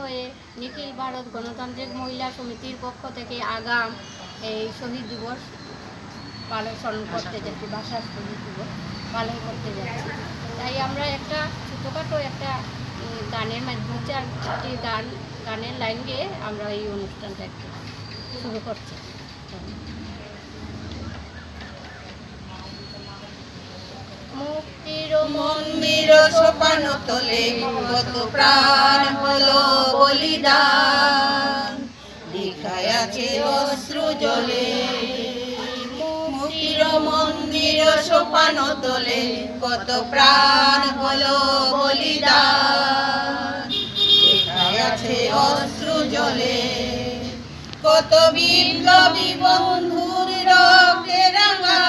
হয়ে নিখিল ভারত গণতান্ত্রিক মহিলা সমিতির পক্ষ থেকে আগাম এই শহীদ দিবস পালন স্মরণ করতে যাচ্ছি ভাষা শহীদ দিবস পালন করতে যাচ্ছি। তাই আমরা একটা ছোটোখাটো একটা গানের মাধ্যমে চারটি গান, গানের লাইন গিয়ে আমরা এই অনুষ্ঠানটা একটু শুরু করছি। মুক্তির মন্দির সোপান তোলে কত প্রাণ হলো। বলিদান দীক্ষায় আছে জলে মুক্তির মন্দির সোপান তোলে, কত প্রাণ হলো বলিদান দীক্ষায় আছে জলে কত বিপ্লবী বন্ধুর রক্তে রাঙা,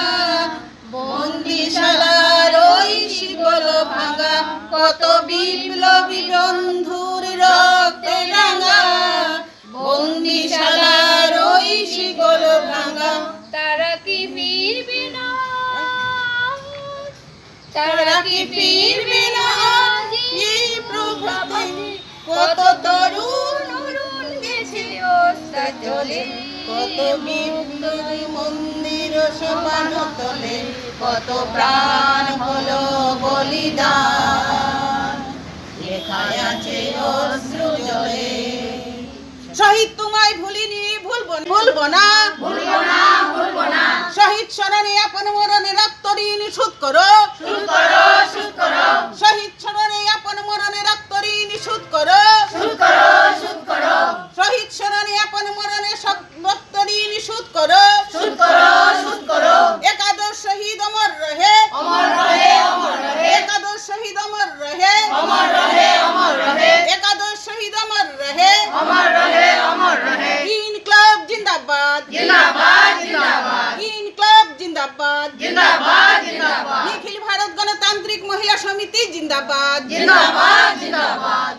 বন্দিশালার ওই শিকল ভাঙা, কত বিপ্লবী বন্ধুর কি ফিরবে না। এই কত তরুণ গেছে চলে কত বিপ্লবী মন্দির সোপান তলে কত প্রাণ হলো বলিদান। লেখায় আছে অশ্রু জলে। শহীদ তোমায় ভুলিনি ভুলবো ভুলবো না। ভুলবো না ভুলবো না। শহীদ স্মরণে আপন মরণে রক্ত ঋণ শোধ করো। শোধ করো। জিন্দাবাদ। জিন্দাবাদ জিন্দাবাদ। নিখিল ভারত গণতান্ত্রিক মহিলা সমিতি জিন্দাবাদ। জিন্দাবাদ জিন্দাবাদ।